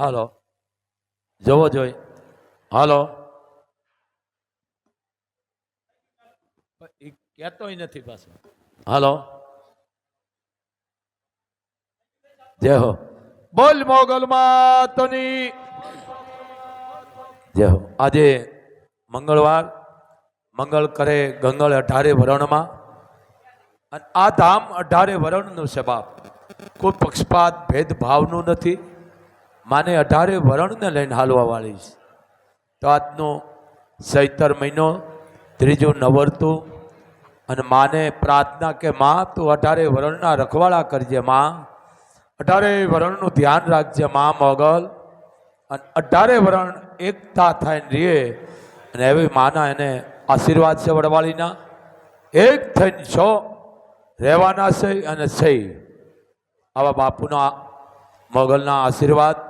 હાલો. જવો જોઈ. હાલો. એ કહેતોય નથી પાછો. હાલો. જય હો. બોલ મોગલ માતની. જય હો. આજે મંગળવાર. મંગળ કરે ગંગળ અઢારે વરણમાં. અને આ ધામ અઢારે વરણનું છે બાપ. કોઈ પક્ષપાત ભેદભાવનું નથી. માને અઢારે વરણને લઈને હાલવા વાળી છે. તો આજનો સૈતર મહિનો, ત્રીજું નવરતું, અને માને પ્રાર્થના કે માં, તું અઢારે વરણના રખવાળા કરજે માં. અઢારે વરણનું ધ્યાન રાખજે માં મોગલ. અને અઢારે વરણ એકતા થઈને રહીએ. અને એવી માના એને આશીર્વાદ છે વડવાળીના. એક થઈને છો, રહેવાના છે અને છે. આવા બાપુના, મોગલના આશીર્વાદ.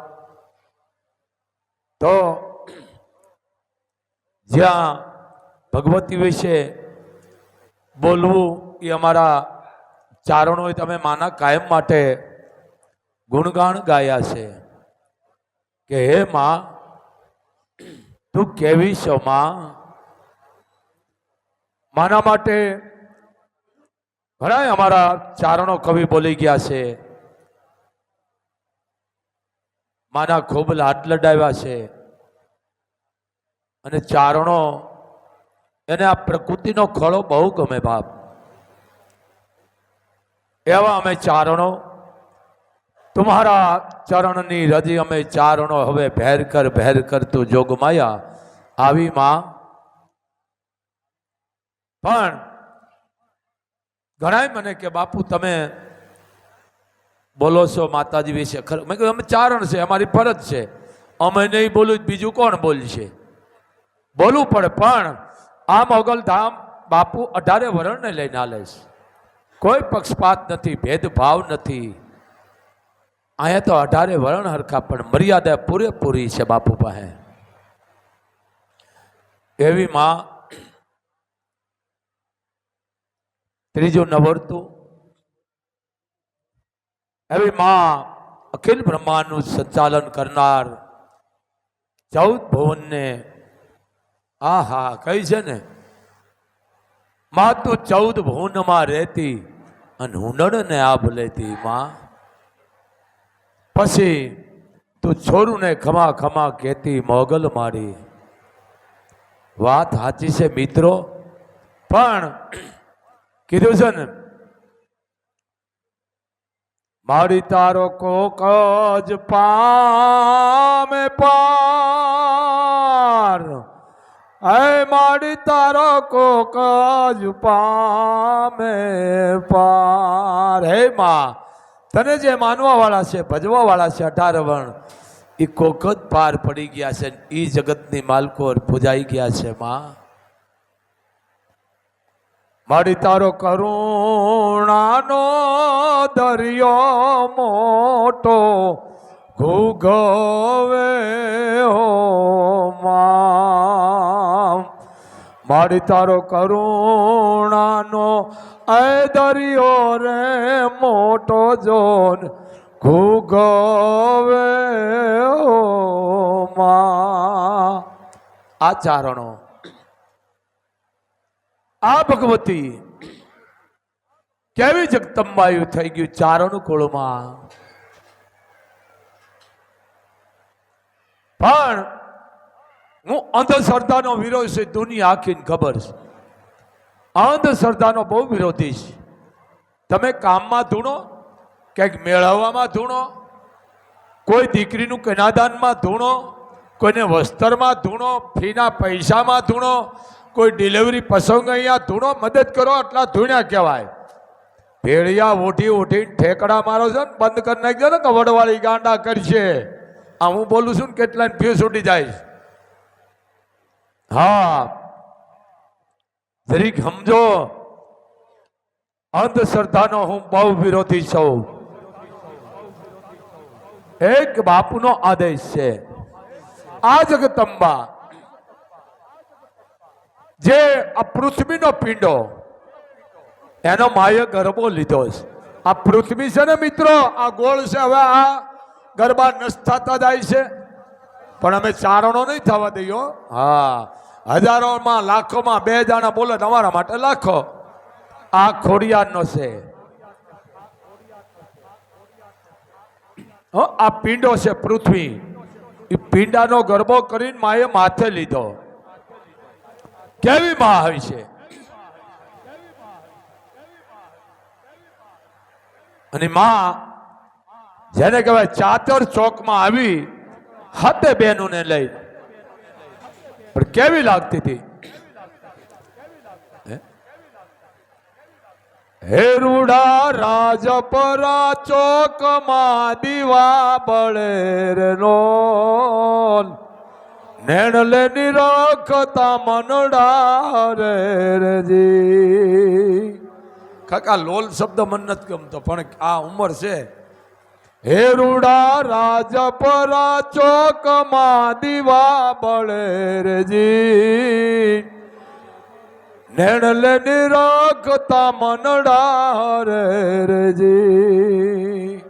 તો જ્યાં ભગવતી વિશે બોલવું એ અમારા ચારણોએ તમે માના કાયમ માટે ગુણગાન ગાયા છે કે હે માં, તું કેવી છો માના માટે ઘણા અમારા ચારણો કવિ બોલી ગયા છે. માના ખૂબ લાટ લડાવ્યા છે. અને ચારણો એને આ પ્રકૃતિનો ખળો બહુ ગમે બાપ. એવા અમે ચારણો. તમારા ચરણની રજી અમે ચારણો હવે ભેર કર ભેર કર તું જોગમાયા આવી માં. પણ ઘણાય મને કે બાપુ તમે બોલો છો માતાજી વિશે? ખરું મેં કહ્યું અમે ચારણ છે, અમારી ફરજ છે. અમે નહીં બોલું, બીજું કોણ બોલશે? બોલવું પડે પણ આ મોગલ ધામ બાપુ અઢારે વરણને લઈને આલે છે. કોઈ પક્ષપાત નથી, ભેદભાવ નથી. અહીંયા તો અઢારે વરણ હરખા, પણ મર્યાદા પૂરેપૂરી છે બાપુ પાસે. એવી માં ત્રીજું નવરતું એવી માં અખિલ બ્રહ્માંડનું સંચાલન કરનાર ચૌદ ભુવનને આ હા કહી છે ને, માં તું ચૌદ ભુવનમાં રહેતી અને હુનરને આભ લેતી, માં. પછી તું છોરુને ખમા ખમા કહેતી, મોગલ મારી. વાત સાચી છે મિત્રો, પણ કીધું છે ને મારી તારો કોક જ પામે પાર. હે મારી તારો કોક જ પામે પાર. હે માં, તને જે માનવાવાળા છે, ભજવાવાળા છે અઢાર વર્ણ એ કોક જ પાર પડી ગયા છે એ જગતની માલકોર પૂજાઈ ગયા છે, માં. મારી તારો કરુણાનો દરિયો મોટો ઘૂઘવે મારી તારો કરુણાનો એ દરિયો રે મોટો જોન ઘૂઘવે આ ચારણો. આ ભગવતી કેવી જગતંબાયું થઈ ગયું ચારણ કુળમાં પણ હું અંધશ્રદ્ધાનો વિરોધ છે, દુનિયા આખીને ખબર છે. અંધશ્રદ્ધાનો બહુ વિરોધી છે. તમે કામમાં ધૂણો, ક્યાંક મેળવવામાં ધૂણો, કોઈ દીકરીનું કનાદાનમાં ધૂણો, કોઈને વસ્ત્રમાં ધૂણો, ફીના પૈસામાં ધૂણો, કોઈ ડિલિવરી પ્રસંગ અહીંયા ધૂણો, મદદ કરો, આટલા ધૂણ્યા કહેવાય. ભેળિયા ઉઠી ઓઠીને ઠેકડા મારો છે ને, બંધ કરી નાખજો ને, કે વડવાળી ગાંડા કરશે. આ હું બોલું છું ને, કેટલાને ફ્યુઝ ઉડી જાય હા, જરીક સમજો, અંધશ્રદ્ધાનો હું બહુ વિરોધી છું. એક બાપુનો આદેશ છે, આ જગતંબા, જે આ પૃથ્વીનો પિંડો એનો માએ ગરબો લીધો છે. આ પૃથ્વી છે ને મિત્રો, આ ગોળ છે, હવે આ ગરબા નષ્ટ થતા જાય છે. પણ અમે ચારણો નહીં થવા દઈએ હા. હજારોમાં, લાખોમાં, બે જણા બોલે, તમારા માટે લાખો. આ ખોડિયારનો છે. આ પિંડો છે પૃથ્વી. એ પિંડાનો ગરબો કરીને માએ માથે લીધો. કેવી માં છે? અને માં જેને કહેવાય ચાતર ચોકમાં આવી હાથે બહેનોને લઈ. પણ કેવી લાગતી હતી? હેરુડા રાજપરા ચોકમાં દીવા બળે નો નેણલે નિરખતા મનડા રે કાકા, લોલ શબ્દ મન નથી ગમતો, પણ આ ઉંમર છે. હે રૂડા રાજપરા ચોકમાં દીવા બળે રેજી. નેણલે નિરખતા મનડા રે રેજી.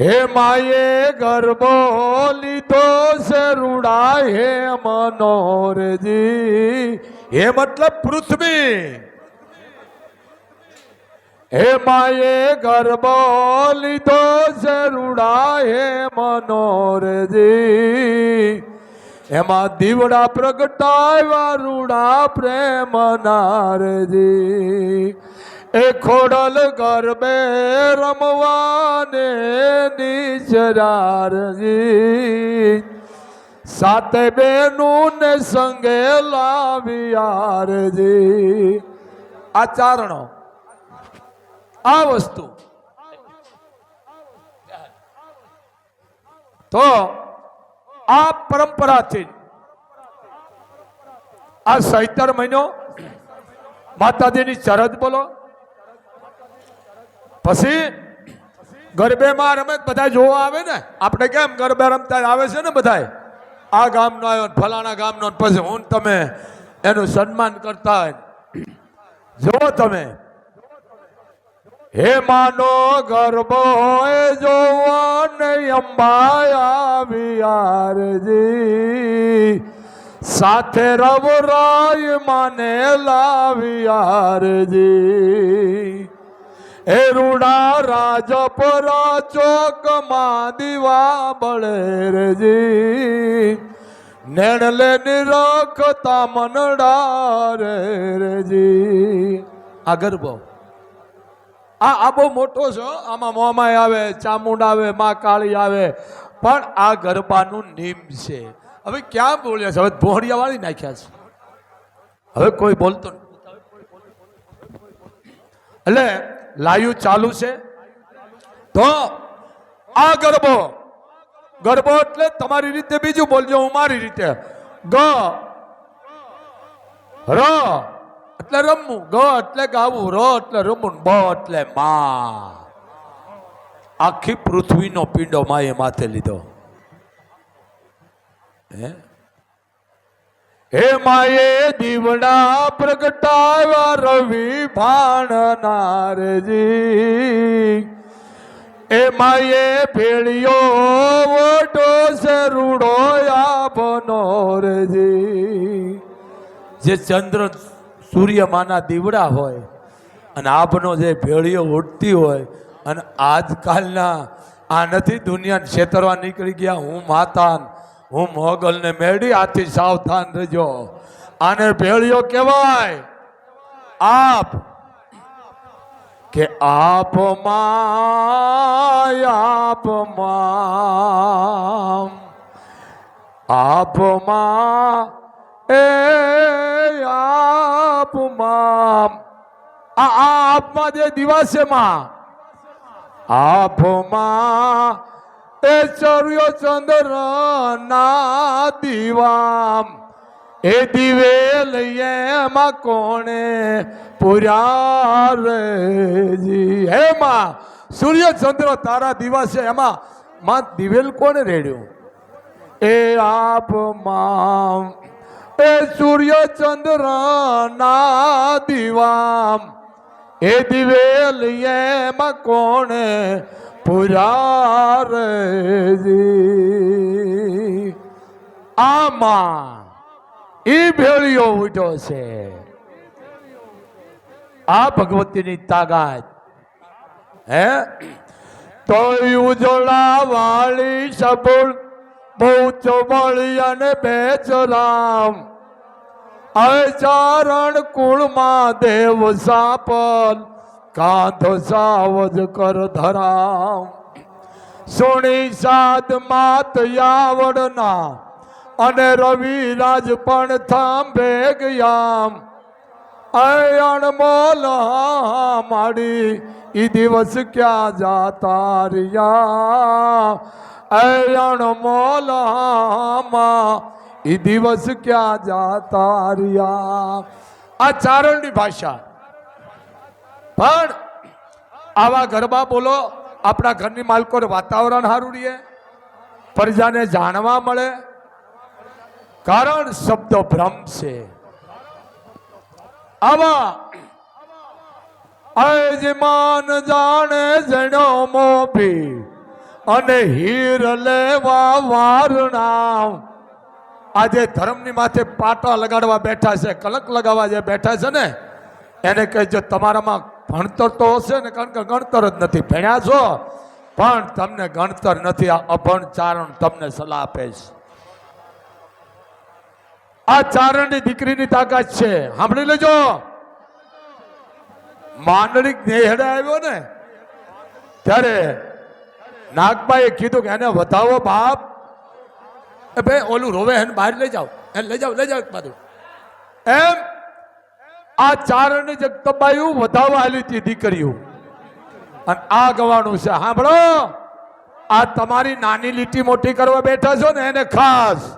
હે માએ ગરબો લીધો છે રૂડા હે મનોરજી હે મતલબ પૃથ્વી. હે માએ ગરબો લીધો છે હે મનોરજી. એમાં દીવડા પ્રગટાવ્યા રૂડા પ્રેમ નારજી. એ ખોડલ ગરબે રમવાને નિચરારજી સાતે બેનું ને સંગે લાવ્યારજી આ ચારણો આ વસ્તુ. તો આ પરંપરાથી આ સહિતર મહિનો માતાજીની ચરદ બોલો. પછી ગરબેમાં રમે બધા જોવા આવે ને, આપણે કેમ ગરબે રમતા આવે છે ને બધા આ ગામનો આવ્યો ફલાણા ગામનો પછી હું તમે એનું સન્માન કરતા હોય. જુઓ તમે હે માનો ગરબો જોવાને અંબાયા વિયારજી સાથે રવરાય માને લાવિયારજી એ રૂડા રાજપરા ચોકમાં દીવા બળેરજી નેણલે નિરખતા મનડા રેરજી આ ગરબો આ આ બહુ મોટો છે આમાં મોમાય આવે, ચામુંડ આવે, માં કાળી આવે. પણ આ ગરબાનું નિમ છે. હવે ક્યાં બોલ્યા છે? હવે ભોળિયા વાળી નાખ્યા છે. હવે કોઈ બોલતો. એટલે લાયુ ચાલુ છે. તો આ ગરબો ગરબો એટલે તમારી રીતે બીજું બોલજો, હું મારી રીતે. ગ, ર એટલે રમવું, ગ એટલે ગાવું, ર એટલે રમવું બ એટલે માં. આખી પૃથ્વીનો પિંડો માએ માથે લીધો. હે? હે માએ દીવડા પ્રગટાવ્યા રવિ ભાણનારજી એ માએ ભેળિયો વટો સરુડો આપનો રજી જે ચંદ્ર સૂર્યમાના દીવડા હોય અને આપનો જે ભેળીઓ ઉડતી હોય અને આજકાલના આ નથી દુનિયાને છેતરવા નીકળી ગયા, હું માતાન, હું મોગલને મેળી આથી સાવધાન રહેજો. આને ભેળીઓ કહેવાય. આપ. કે આપ આપમાં આપમાં એ આપમાં આ આપમાં જે દિવસ છે માં. આપમાં એ ચર્યો ચંદ્ર ના દીવામ. એ દિવે લઈએ એમાં કોણે? પૂર્યા રેજી હે માં, સૂર્ય તારા દિવસે એમાં માં દિવેલ કોણે રેડ્યું? એ આપમાં એ સૂર્ય ચંદ્ર ના દિવામ. એ દિવેલ એમાં કોણે પુરાર આમાં એ ભેળીઓ ઉઠો છે. આ ભગવતીની તાકાત. હે? તો ઉજળા વાળી સબુલ બહુ ચોબળી અને બેચરામ અચારણ કુળમાં દેવ સાપલ કાંધો સાવજ કર ધરામ. સુણી સાત માત યાવડના અને રવિરાજ પણ થાંભે ગયામ. અયણ મોલ માડી ઈ દિવસ ક્યાં જાતા રહ્યા? અયણ મોલામાં એ દિવસ ક્યાં જાતા રહ્યા? આ ચારણની ભાષા. પણ આવા ગરબા બોલો, આપણા ઘરની માલકો વાતાવરણ સારું રહીએ પ્રજાને જાણવા મળે. કારણ શબ્દ ભ્રમ છે. આવા અજમાન જાણે જણો મોભી અને હીર લેવા વારણા આજે ધર્મની માથે પાટા લગાડવા બેઠા છે, કલક લગાવવા જે બેઠા છે ને, એને કહેજો તમારામાં ભણતર તો હશે ને, કારણ કે ગણતર જ નથી, ભણ્યા છો, પણ તમને ગણતર નથી, આ અભણ ચારણ તમને સલાહ આપે છે. આ ચારણની દીકરીની તાકાત છે. સાંભળી લેજો. માંડળી નેહડે આવ્યો ને, ત્યારે નાગબાઈએ કીધું કે એને વધાવો બાપ. એ ભાઈ ઓલું રોવે એને બહાર લઈ જાઓ. એને લઈ જાઓ લઈ જાઓ બાજુ. એમ આ ચારણની જગતબાયું વધાવા હાલી હતી દીકરીઓ. અને આ ગવાનું છે. સાંભળો. આ તમારી નાની લીટી મોટી કરવા બેઠા છો ને એને ખાસ.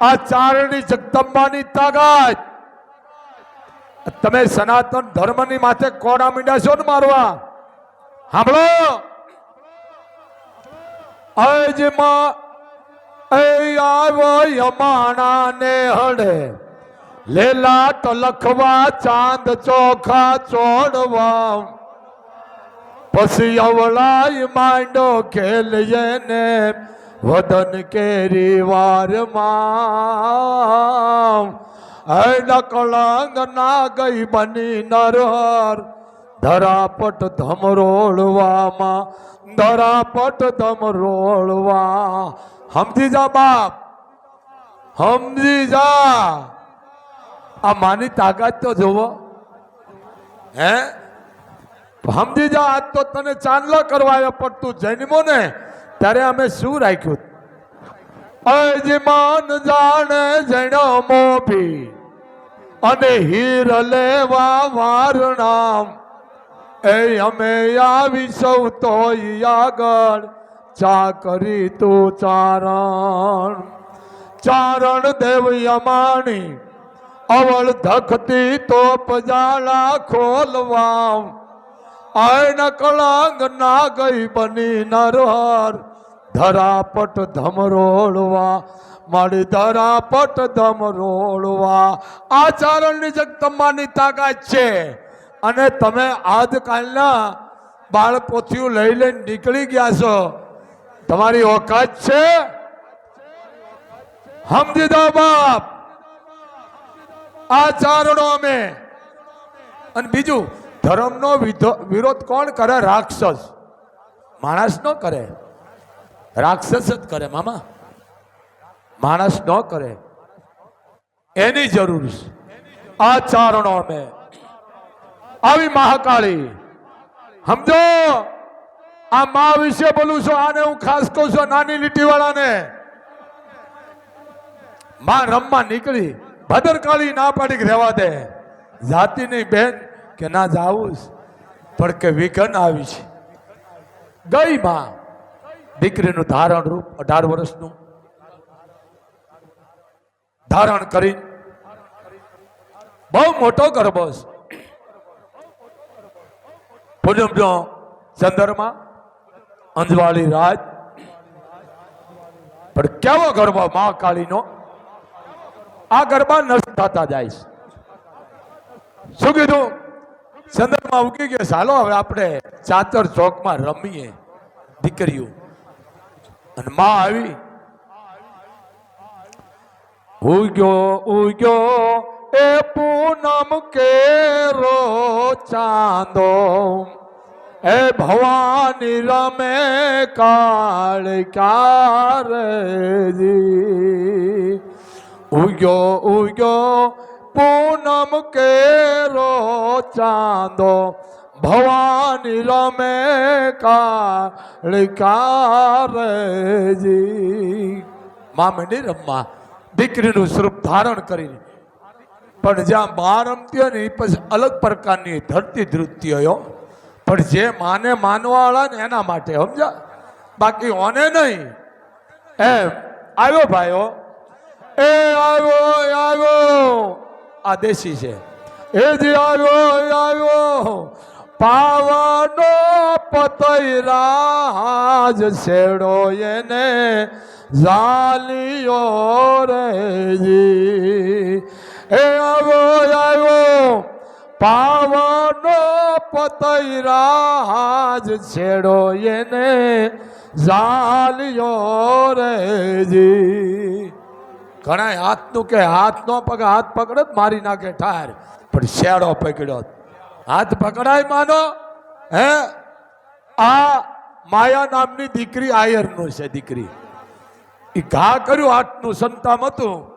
આ ચારણી જગદંબાની તાકાત. તમે સનાતન ધર્મની માથે કોડા મીંડા છો ને મારવા? સાંભળો. અજમાં એ આવો યમાણા ને હડે લેલાટ લખવા ચાંદ ચોખા ચોડવા. પછી અવળાય માંડો ખેલયે ને વદન કેરી વારમાં. નકળંગ ના ગઈ બની નરહર. ધરાપટ ધમરોળવામાં ધરાપટ ધમરોળવા સમજી જા બાપ. સમજી જા. આ માની તાકાત તો જોવો. હે? સમજી જા, આજ તો તને ચાંદલો કરવાયો પણ તું જન્મો ને, ત્યારે અમે શું રાખ્યું? અજમાન જાણે જણો મોભી, અને હીર લેવા વારણામ. એ અમે આવી સૌ તો આગળ. ચા કરી તું ચારણ. ચારણ દેવ યમાણી અવળ ધખતી તો પજાળા ખોલવા આયન કળંગ ના ગઈ બની નરહર. ધરાપટ ધમરોળવા મારી ધરાપટ ધમરોળવા આ ચારણની જગદંબાની તાકાત છે. અને તમે આજકાલના બાળપોથીઓ લઈ લઈને નીકળી ગયા છો. તમારી ઓકાત છે? સમજી બાપ. આ ચારણો અમે. અને બીજું, ધર્મનો વિરોધ કોણ કરે? રાક્ષસ. માણસ ન કરે. રાક્ષસ જ કરે, મામા. માણસ ન કરે. એની જરૂર છે. આ ચારણો અમે. આવી મહાકાળી. સમજો? આ મા વિશે બોલું છું, આને હું ખાસ કહું છું, નાની લીટી વાળાને માં રમવા નીકળી. ભદ્રકાળી ના પાડી રહેવા દે. જાતિની બેન, કે ના જાવું. પણ કે વિઘન આવી છે. ગઈ માં. દીકરીનું ધારણ રૂપ અઢાર વર્ષનું. ધારણ કરી. બહુ મોટો ગરબો છે. પૂનમનો સંદર્ભમાં અંજવાળી રાજ. પણ કેવો ગરબો મહાકાળીનો? આ ગરબા નષ્ટ થતા જાય છે. શું કીધું? સંદર્ભમાં ઉગી ગયો. ચાલો હવે આપણે ચાતર ચોકમાં રમીએ દીકરીઓ. અને માં આવી. ઉગ્યો ઉગ્યો એ પૂનમ કેરો ચાંદો. એ ભવાની રમે કાળ કારજી ઉગ્યો ઉગ્યો, પૂનમ કેરો ચાંદો. ભવાની રમે કાળકારજી કારજી માં રમવા દીકરીનું સ્વરૂપ ધારણ કરીને પણ જ્યાં બહાર રમતી હોય ને એ પછી અલગ પ્રકારની ધરતી હોય પણ જે માને માનવાવાળા ને એના માટે સમજા બાકી ઓને નહીં. એમ, આવ્યો ભાઈઓ? એ આવ્યો આવ્યો. આ દેશી છે. એ જે આવ્યો આવ્યો. પાવાનો પતૈરા હાજ છેડો એને ઝાલિયો રેજી એ આવો આવ્યો પાવાનો પતૈરાજ છેડો એને ઝાલ્યો રેજી ઘણા હાથનું કે હાથ નો પગ, હાથ પકડે મારી નાખે ઠાર. પણ શેડો પકડ્યો હાથ પકડાય માનો, હે? આ માયા નામની દીકરી આયરનું છે દીકરી. એ ઘા કર્યું, હાથનું સંતામ હતું.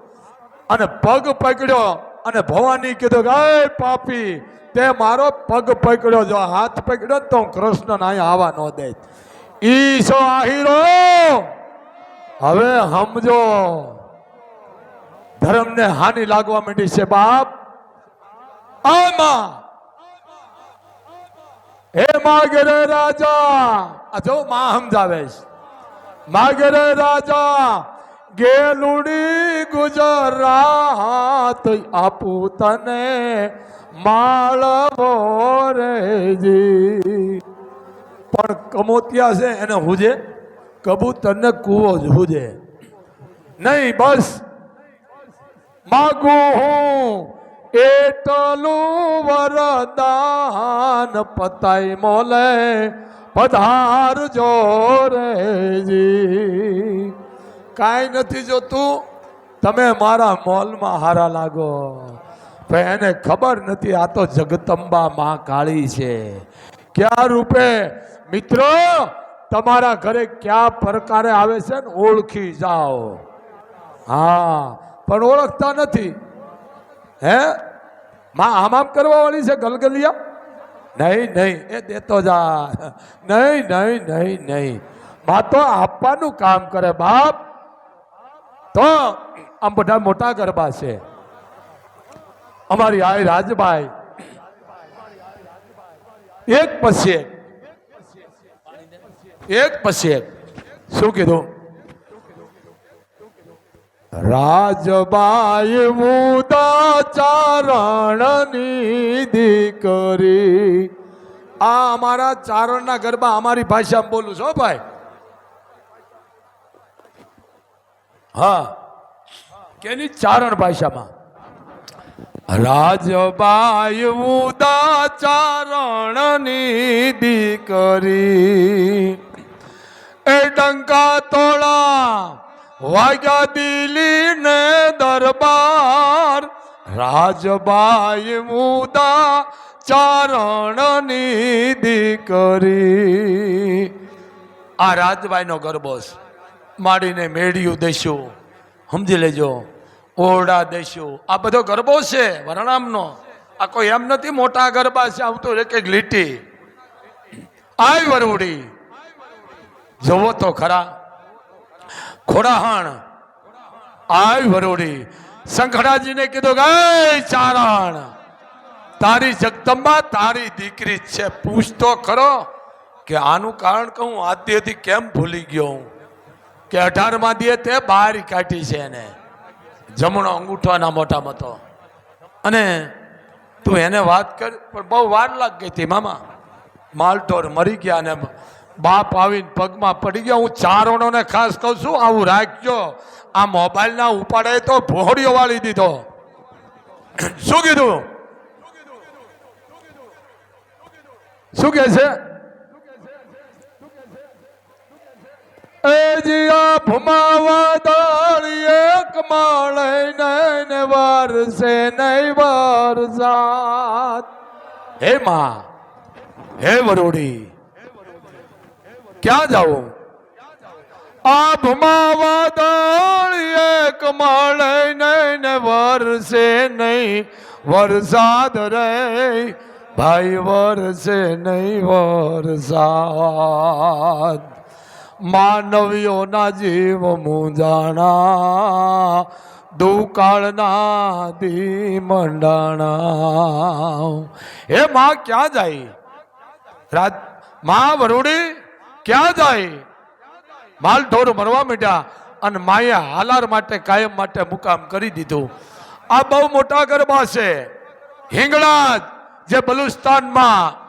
અને પગ પકડ્યો અને ભવાની કીધું કે, "એ પાપી, તે મારો પગ પકડ્યો. જો હાથ પકડ્યો તો હું કૃષ્ણ અહીં આવવા ન દે ઈશો આહીરો. હવે સમજો, ધર્મને હાનિ લાગવા માંડી છે બાપ. આમાં. હે માગરે રાજા. આ જો માં સમજાવે છે. માગરે રાજા ગેલુડી ગુજરાત આપું તને માળવો રેજી પણ કમોતિયા છે એને હુજે, કબૂતરને કૂવો જ હુજે. નહીં, બસ. માગું હું એટલું વરદાન પતાઈ મોલે પધાર જોરેજી કાંઈ નથી જોતું. તમે મારા મોલમાં હારા લાગો. પણ એને ખબર નથી, આ તો જગતંબા માં કાળી છે. ક્યાં રૂપે? મિત્રો, તમારા ઘરે કયા પ્રકારે આવે છે ને, ઓળખી જાઓ. હા, પણ ઓળખતા નથી. હે? માં આમ આમ કરવા વાળી છે, ગલગલિયા? નહીં નહીં, એ દેતો જા. નહીં નહીં નહીં નહીં. માં તો આપવાનું કામ કરે, બાપ. તો આમ બધા મોટા ગરબા છે. અમારી આય રાજભાઈ. એક પછી એક. એક પછી એક. શું કીધું? રાજબાઈ મુદા ચારણની દીકરી. આ અમારા ચારણના ગરબા અમારી ભાષામાં બોલું છો ભાઈ. હા. કેની ચારણ ભાષામાં? રાજબાઈ ચારણ ચારણની દીકરી. એ ડંકા તોળા વાગ્યા દિલી ને દરબાર. રાજબાઈ મુદા ચારણની દીકરી. આ રાજબાઈનો ગરબો છે. માડીને મેળ્યું દઈશું સમજી લેજો. ઓરડા દઈશું આ બધો ગરબો છે, વરણામનો. આ કોઈ એમ નથી મોટા ગરબા છે આવતું એક એક લીટી. આય વરવડી. જોવો તો ખરા. ખોડાહણ આય વરોડી શંખડાજીને કીધું "એ ચારણ, તારી જગદંબા, તારી દીકરી છે. પૂછ તો ખરો કે આનું કારણ કહું? આદ્યથી કેમ ભૂલી ગયો હું? કે અઢારમાં દીએ તે બહાર કાઢી છે એને. જમણો અંગૂઠાના મોટામાં તો. અને તું એને વાત કર, પણ બહુ વાર લાગ ગઈ હતી મામા. માલટોર મરી ગયા ને બાપ આવીને પગમાં પડી ગયા. હું ચારણોને ખાસ કહું છું, આવું રાખજો. આ મોબાઈલના ઉપાડે તો ભોળીઓ વાળી દીધો. શું કીધું? શું કે છે? એ જીયા ભમાવા દાળી એક માળે નૈન વારસે નહીં વરસાદ હે માં, હે ક્યાં જાઉં આ ભમાવા દાળી એક માળે નૈન વરસે નહીં વરસાદ રે. ભાઈ, વરસે નહીં વરસાદ માનવીઓના જીવ મુંજાણા દુકાળના દી મંડાણા. હે માં ક્યાં જાય? રાતમાં વરુડી ક્યાં જાય? માલ ઢોર મરવા માંડ્યા અને માએ હાલાર માટે, કાયમ માટે મુકામ કરી દીધું. આ બહુ મોટા ગરબા છે. હિંગળાજ, જે બલુસ્તાનમાં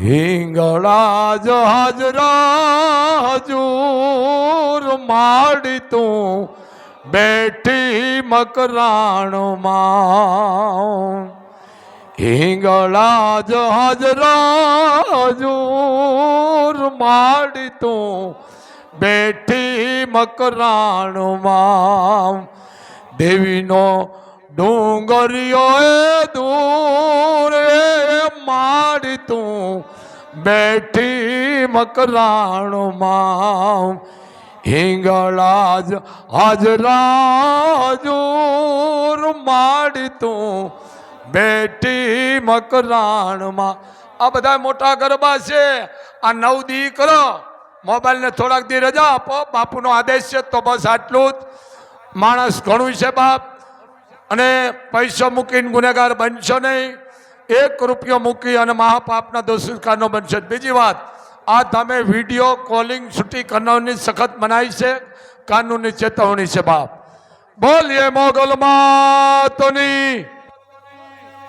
હિંગળાજ હાજરા હજૂર માડી તું બેઠી મકરાણમાં. હિંગળાજ હાજરા હજૂર માડી તું બેઠી મકરાણમાં. દેવીનો ડુંગરિયો એ દૂર માડી તું બેઠી મકરાણમાં. હિંગળાજ હાજરા હજૂર માડી તું બેઠી મકરાણમાં. આ બધા મોટા ગરબા છે. આ નવ દી કરો મોબાઈલને થોડાક દી રજા આપો. બાપુનો આદેશ છે તો બસ આટલું જ. માણસ ઘણું છે બાપ. અને પૈસો મૂકીને ગુનેગાર બનશો નહીં. એક રૂપિયો મૂકી અને મહાપાપના દોષિકારનો બનશે. બીજી વાત, આ તમે વીડિયો કોલિંગ છૂટી કરનારની સખત મનાઈ છે, કાનૂની ચેતવણી છે બાપ. બોલીએ મોગલ માતની.